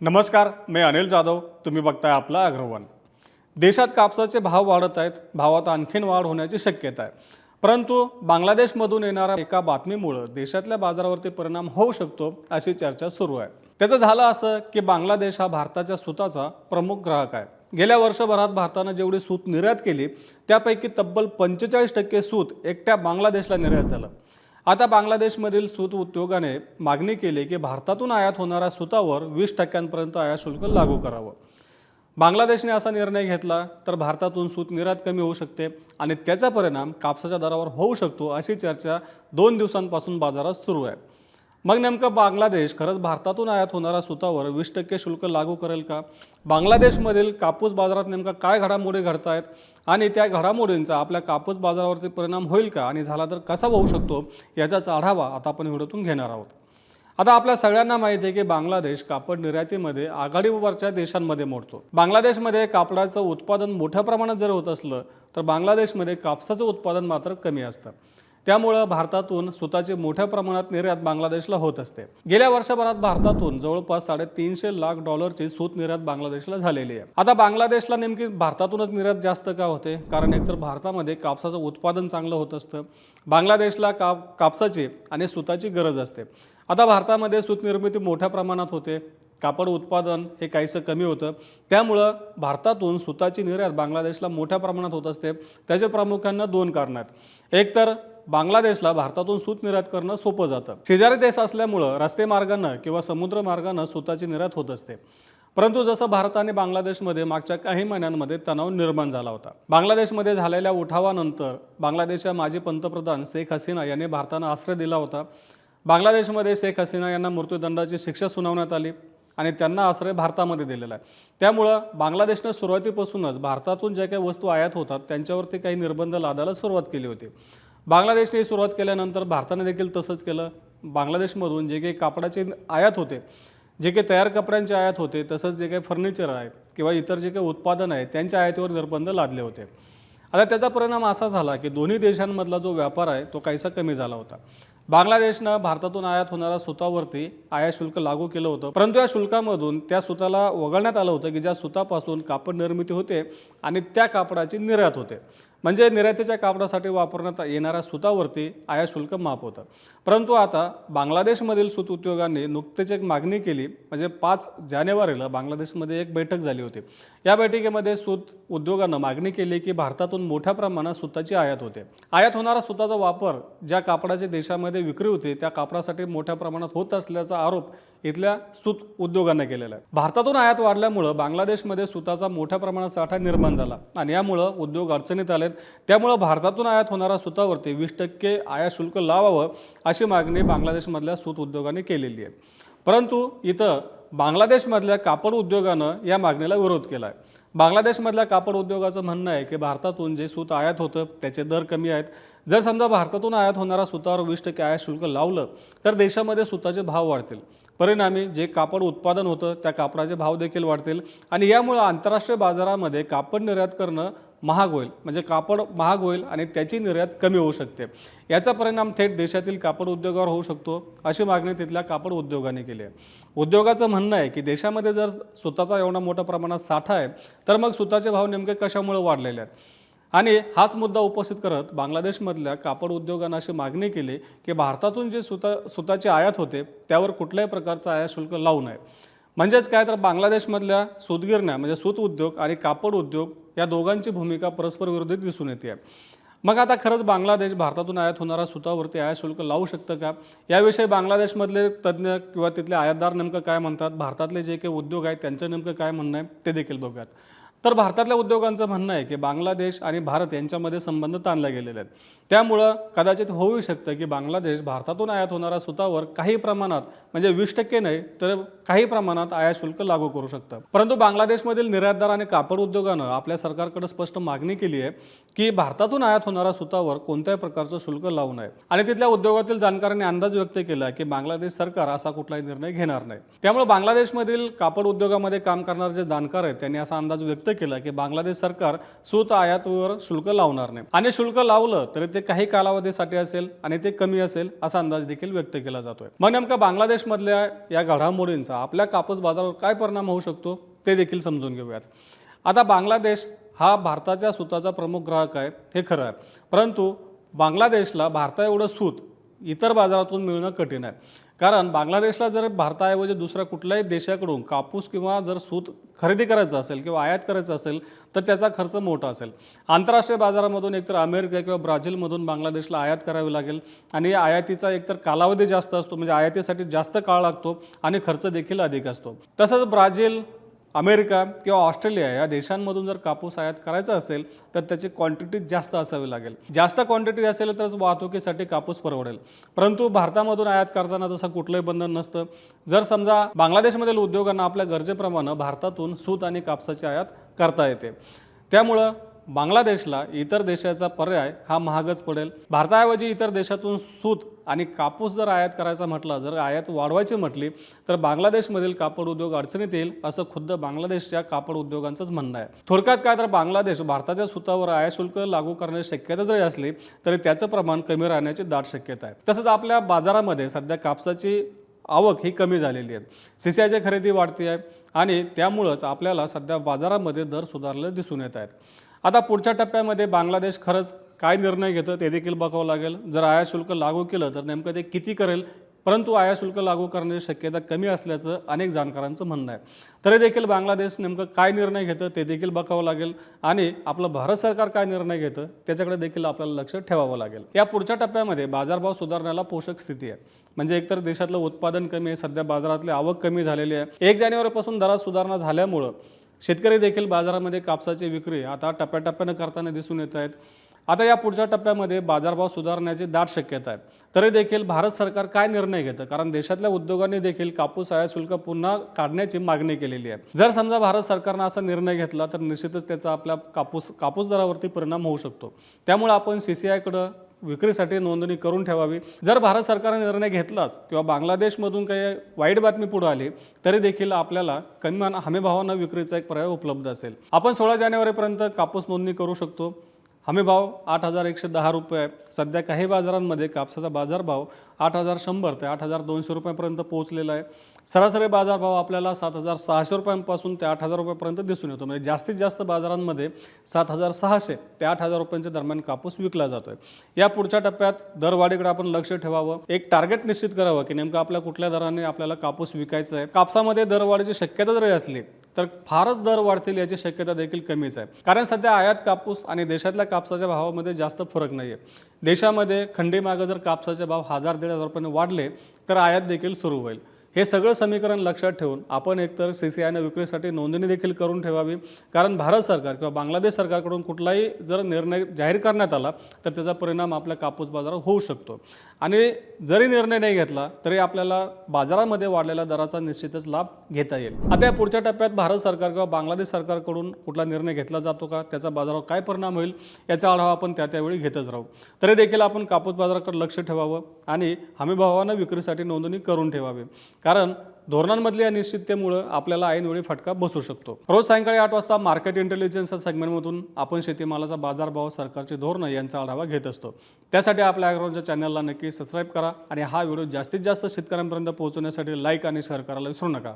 नमस्कार मी अनिल जाधव. तुम्ही बघताय आपला अग्रवन. देशात कापसाचे भाव वाढत आहेत. भावात आणखीन वाढ होण्याची शक्यता आहे. परंतु बांगलादेशमधून येणाऱ्या एका बातमीमुळं देशातल्या बाजारावरती परिणाम होऊ शकतो अशी चर्चा सुरू आहे. त्याचं झालं असं की बांगलादेश हा भारताच्या सुताचा प्रमुख ग्राहक आहे. गेल्या वर्षभरात भारतानं जेवढी सूत निर्यात केली त्यापैकी तब्बल पंचेचाळीस टक्के सूत एकट्या बांगलादेशला निर्यात झालं. आता बांगलादेशमधील सूत उद्योगाने मागणी केली की भारतातून आयात होणाऱ्या सुतावर वीस टक्क्यांपर्यंत आयात शुल्क लागू करावं. बांगलादेशने असा निर्णय घेतला तर भारतातून सूत निर्यात कमी होऊ शकते आणि त्याचा परिणाम कापसाच्या दरावर होऊ शकतो अशी चर्चा दोन दिवसांपासून बाजारात सुरू आहे. मग नेमकं बांगलादेश खरंच भारतातून आयात होणाऱ्या सुतावर वीस टक्के शुल्क लागू करेल का? बांगलादेशमधील कापूस बाजारात नेमका काय घडामोडी घडत आहेत आणि त्या घडामोडींचा आपल्या कापूस बाजारावरती परिणाम होईल का आणि झाला तर कसा होऊ शकतो याचाच आढावा आता आपण व्हिडिओतून घेणार आहोत. आता आपल्या सगळ्यांना माहिती आहे की बांगलादेश कापड निर्यातीमध्ये आघाडीवरच्या देशांमध्ये मोडतो. बांगलादेशमध्ये कापडाचं उत्पादन मोठ्या प्रमाणात जर होत असलं तर बांगलादेशमध्ये कापसाचं उत्पादन मात्र कमी असतं. त्यामुळं भारतातून सुताची मोठ्या प्रमाणात निर्यात बांगलादेशला होत असते. गेल्या वर्षभरात भारतातून जवळपास साडेतीनशे लाख डॉलरची सूत निर्यात बांगलादेशला झालेली आहे. आता बांगलादेशला नेमकी भारतातूनच निर्यात जास्त का होते? कारण एकतर भारतामध्ये कापसाचं उत्पादन चांगलं होत असतं. बांगलादेशला काप कापसाची आणि सुताची गरज असते. आता भारतामध्ये सूतनिर्मिती मोठ्या प्रमाणात होते. कापड उत्पादन हे काहीसं कमी होतं. त्यामुळं भारतातून सुताची निर्यात बांगलादेशला मोठ्या प्रमाणात होत असते. त्याचे प्रामुख्यानं दोन कारणं आहेत. एक तर बांगलादेशला भारतातून सूत निर्यात करणं सोपं जातं. शेजारी देश असल्यामुळं रस्ते मार्गानं किंवा समुद्र मार्गानं सुताची निर्यात होत असते. परंतु जसं भारत आणि बांगलादेशमध्ये मागच्या काही महिन्यांमध्ये तणाव निर्माण झाला होता. बांगलादेशमध्ये झालेल्या उठावानंतर बांगलादेशच्या माजी पंतप्रधान शेख हसीना यांनी भारतानं आश्रय दिला होता. बांगलादेशमध्ये शेख हसीना यांना मृत्यूदंडाची शिक्षा सुनावण्यात आली आणि त्यांना आश्रय भारतामध्ये दिलेला आहे. त्यामुळं बांगलादेशनं सुरुवातीपासूनच भारतातून ज्या काही वस्तू आयात होतात त्यांच्यावरती काही निर्बंध लादायला सुरुवात केली होती. बांगलादेशने सुरुवात केल्यानंतर भारताने देखील तसंच केलं. बांगलादेशमधून जे काही कापडाचे आयात होते जे काही तयार कपड्यांचे आयात होते तसंच जे काही फर्निचर आहे किंवा इतर जे काही उत्पादन आहे त्यांच्या आयातीवर निर्बंध लादले होते. आता त्याचा परिणाम असा झाला की दोन्ही देशांमधला जो व्यापार आहे तो काहीसा कमी झाला होता. बांगलादेशनं भारतातून आयात होणाऱ्या सुतावरती आयात शुल्क लागू केलं होतं. परंतु या शुल्कामधून त्या सुताला वगळण्यात आलं होतं की ज्या सुतापासून कापड निर्मिती होते आणि त्या कापडाची निर्यात होते. म्हणजे निर्यातीच्या कापडासाठी वापरण्यात येणाऱ्या सुतावरती आयात शुल्क माफ होतं. परंतु आता बांगलादेशमधील सूत उद्योगांनी नुकतेच एक मागणी केली म्हणजे पाच जानेवारीला बांगलादेशमध्ये एक बैठक झाली होती. या बैठकीमध्ये सूत उद्योगानं मागणी केली की भारतातून मोठ्या प्रमाणात सुताची आयात होते. आयात होणारा सुताचा वापर ज्या कापडाची देशामध्ये विक्री होते त्या कापडासाठी मोठ्या प्रमाणात होत असल्याचा आरोप इथल्या सूत उद्योगांना केलेला आहे. भारतातून आयात वाढल्यामुळं बांगलादेशमध्ये सुताचा मोठ्या प्रमाणात साठा निर्माण झाला. आणि यामुळं उद्योग अडचणीत आलेत. त्यामुळं भारतातून आयात होणाऱ्या सुतावरती वीस टक्के आयात शुल्क लावावं अशी मागणी बांगलादेशमधल्या सूत उद्योगाने केलेली आहे. परंतु इथं बांगलादेशमधल्या कापड उद्योगानं या मागणीला विरोध केला आहे बांगलादेशमधल्या कापड उद्योगाचं म्हणणं आहे की भारतातून जे सूत आयात होतं त्याचे दर कमी आहेत. जर समजा भारतातून आयात होणारा सुतावर वीस टक्के आयात शुल्क लावलं तर देशामध्ये सुताचे भाव वाढतील. परिणामी जे कापड उत्पादन होतं त्या कापडाचे भाव देखील वाढतील. आणि यामुळं आंतरराष्ट्रीय बाजारामध्ये कापड निर्यात करणं महाग होईल. म्हणजे कापड महाग होईल आणि त्याची निर्यात कमी होऊ शकते. याचा परिणाम थेट देशातील कापड उद्योगावर होऊ शकतो अशी मागणी तिथल्या कापड उद्योगाने केली आहे. उद्योगाचं म्हणणं आहे की देशामध्ये जर सुताचा एवढा मोठ्या प्रमाणात साठा आहे तर मग सुताचे भाव नेमके कशामुळे वाढलेले आहेत? आणि हाच मुद्दा उपस्थित करत बांगलादेशमधल्या कापड उद्योगानं अशी मागणी केली की भारतातून जे सुता सुताची आयात होते त्यावर कुठल्याही प्रकारचं आयात शुल्क लावू नये. म्हणजेच काय तर बांगलादेशमधल्या सूतगिरण्या म्हणजे सूत उद्योग आणि कापड उद्योग या दोघांची भूमिका परस्पर विरोधी दिसून येते. मग आता खरंच बांगलादेश भारतातून आयात होणारा सुतावरती आयात शुल्क लावू शकतं का? याविषयी बांगलादेशमधले तज्ज्ञ किंवा तिथले आयातदार नेमकं काय म्हणतात? भारतातले जे काही उद्योग आहेत त्यांचं नेमकं काय म्हणणं आहे ते देखील बघूयात. तर भारतातल्या उद्योगांचं म्हणणं आहे की बांगलादेश आणि भारत यांच्यामध्ये संबंध ताणले गेलेले आहेत. त्यामुळं कदाचित होऊ शकतं की बांगलादेश भारतातून आयात होणाऱ्या सुतावर काही प्रमाणात म्हणजे वीस टक्के नाही तर काही प्रमाणात आयात शुल्क लागू करू शकतं. परंतु बांगलादेशमधील निर्यातदार आणि कापड उद्योगानं आपल्या सरकारकडे स्पष्ट मागणी केली आहे की भारतातून आयात होणाऱ्या सुतावर कोणत्याही प्रकारचं शुल्क लावू नये. आणि तिथल्या उद्योगातील जाणकारांनी अंदाज व्यक्त केला की बांगलादेश सरकार असा कुठलाही निर्णय घेणार नाही. त्यामुळे बांगलादेशमधील कापड उद्योगामध्ये काम करणारे जे जाणकार आहेत त्यांनी असा अंदाज व्यक्त केला की बांगलादेश सरकार सूत आयातवर शुल्क लावणार नाही. आणि शुल्क लावलं तरी ते काही कालावधीसाठी असेल आणि ते कमी असेल असा अंदाज देखील व्यक्त केला जातोय. मग नेमका बांगलादेशमधल्या या घडामोडींचा आपल्या कापूस बाजारावर काय परिणाम होऊ शकतो ते देखील समजून घेऊयात. आता बांगलादेश हा भारताच्या सुताचा प्रमुख ग्राहक आहे हे खरं आहे. परंतु बांगलादेशला भारता एवढं सूत इतर बाजारातून मिळणं कठीण आहे. कारण बांगलादेशला जर भारताऐवजी दुसऱ्या कुठल्याही देशाकडून कापूस किंवा जर सूत खरेदी करायचं असेल किंवा आयात करायचं असेल तर त्याचा खर्च मोठा असेल. आंतरराष्ट्रीय बाजारामधून एकतर अमेरिका किंवा ब्राझीलमधून बांगलादेशला आयात करावी लागेल. आणि आयातीचा एकतर कालावधी जास्त असतो म्हणजे आयातीसाठी जास्त काळ लागतो आणि खर्च देखील अधिक असतो. तसंच ब्राझील अमेरिका किंवा ऑस्ट्रेलिया या देशांमधून जर कापूस आयात करायचा असेल तर त्याची क्वांटिटी जास्त असावी लागेल. जास्त क्वांटिटी असेल तरच वाहतुकीसाठी कापूस परवडेल. परंतु भारतामधून आयात करताना तसं कुठलंही बंधन नसतं. जर समजा बांगलादेशमधील उद्योगांना आपल्या गरजेप्रमाणे भारतातून सूत आणि कापसाची आयात करता येते. त्यामुळं बांगलादेशला इतर देशाचा पर्याय हा महागच पडेल. भारताऐवजी इतर देशातून सूत आणि कापूस जर आयात करायचा म्हटला जर आयात वाढवायची म्हटली तर बांगलादेशमधील कापड उद्योग अडचणीत येईल असं खुद्द बांगलादेशच्या कापड उद्योगांचंच म्हणणं आहे. थोडक्यात काय तर बांगलादेश भारताच्या सुतावर आयात शुल्क लागू करण्याची शक्यता जरी असली तरी त्याचं प्रमाण कमी राहण्याची दाट शक्यता आहे. तसंच आपल्या बाजारामध्ये सध्या कापसाची आवक ही कमी झालेली आहे. सी सी खरेदी वाढती आहे आणि त्यामुळंच आपल्याला सध्या बाजारामध्ये दर सुधारले दिसून येत आहेत. आता पुढच्या टप्प्यामध्ये बांगलादेश खरंच काय निर्णय घेतं ते देखील बघावं लागेल. जर आयात शुल्क लागू केलं तर नेमकं ते किती करेल? परंतु आयात शुल्क लागू करण्याची शक्यता कमी असल्याचं अनेक जाणकारांचं म्हणणं आहे. तरी देखील बांगलादेश नेमकं काय निर्णय घेतं ते देखील बघावं लागेल आणि आपलं भारत सरकार काय निर्णय घेतं त्याच्याकडे देखील आपल्याला लक्ष ठेवावं लागेल. या पुढच्या टप्प्यामध्ये बाजारभाव सुधारण्याला पोषक स्थिती आहे. म्हणजे एकतर देशातलं उत्पादन कमी आहे सध्या बाजारातली आवक कमी झालेली आहे. एक जानेवारीपासून दरात सुधारणा झाल्यामुळं शेतकरी देखील बाजारामध्ये कापसाची विक्री आता टप्प्याटप्प्यानं करताना दिसून येत आहेत. आता या पुढच्या टप्प्यामध्ये बाजारभाव सुधारण्याची दाट शक्यता आहे. तरी देखील भारत सरकार काय निर्णय घेतं? कारण देशातल्या उद्योगांनी देखील कापूस आयात शुल्क पुन्हा काढण्याची मागणी केलेली आहे. जर समजा भारत सरकारनं असा निर्णय घेतला तर निश्चितच त्याचा आपल्या कापूस कापूस दरावरती परिणाम होऊ शकतो. त्यामुळे आपण सी सी आयकडं विक्रीसाठी नोंदणी करून ठेवावी. जर भारत सरकारने निर्णय घेतलाच किंवा बांगलादेशमधून काही वाईट बातमी पुढे आली तरी देखील आपल्याला कमी हमीभावानं विक्रीचा एक पर्याय उपलब्ध असेल. आपण सोळा जानेवारीपर्यंत कापूस नोंदणी करू शकतो. हमीभाव आठ हजार एकशे दहा रुपये आहे. सध्या काही बाजारांमध्ये कापसाचा बाजारभाव आठ हजार शंभर ते आठ हजार दोनशे रुपयापर्यंत पोहोचलेला आहे. सरासरी बाजारभाव आपल्याला सात हजार सहाशे रुपयांपासून ते आठ हजार रुपयापर्यंत दिसून येतो. म्हणजे जास्तीत जास्त बाजारांमध्ये सात हजार सहाशे ते आठ हजार रुपयांच्या दरम्यान कापूस विकला जातो आहे या पुढच्या टप्प्यात दरवाढीकडे आपण लक्ष ठेवावं. एक टार्गेट निश्चित करावं की नेमकं आपल्या कुठल्या दराने आपल्याला कापूस विकायचा आहे. कापसामध्ये दरवाढीची शक्यता जरी असली तर फारच दर वाढतील याची शक्यता देखील कमीच आहे. कारण सध्या आयात कापूस आणि देशातल्या कापसाच्या भावामध्ये जास्त फरक नाही आहे देशामध्ये खंडीमागं जर कापसाचे भाव हजार दीड हजार रुपयाने वाढले तर आयात देखील सुरू होईल. हे सगळं समीकरण लक्षात ठेवून आपण एकतर सी सी आयनं विक्रीसाठी नोंदणी देखील करून ठेवावी. कारण भारत सरकार किंवा बांगलादेश सरकारकडून कुठलाही जर निर्णय जाहीर करण्यात आला तर त्याचा परिणाम आपल्या कापूस बाजारात होऊ शकतो. आणि जरी निर्णय नाही घेतला तरी आपल्याला बाजारामध्ये वाढलेल्या दराचा निश्चितच लाभ घेता येईल. आता या पुढच्या टप्प्यात भारत सरकार किंवा बांगलादेश सरकारकडून कुठला निर्णय घेतला जातो का? त्याचा बाजारावर काय परिणाम होईल? याचा आढावा आपण त्या त्यावेळी घेतच राहू. तरी देखील आपण कापूस बाजाराकडे लक्ष ठेवावं आणि हमीभावानं विक्रीसाठी नोंदणी करून ठेवावी. कारण धोरणांमधल्या अनिश्चिततेमुळं आपल्याला ऐनवेळी फटका बसू शकतो. रोज सायंकाळी आठ वाजता मार्केट इंटेलिजन्स या सेगमेंटमधून आपण शेतीमालाचा बाजारभाव सरकारची धोरणं यांचा आढावा घेत असतो. त्यासाठी आपल्या ॲग्रोच्या चॅनलला नक्की सबस्क्राईब करा आणि हा व्हिडिओ जास्तीत जास्त शेतकऱ्यांपर्यंत पोहोचवण्यासाठी लाईक आणि शेअर करायला विसरू नका.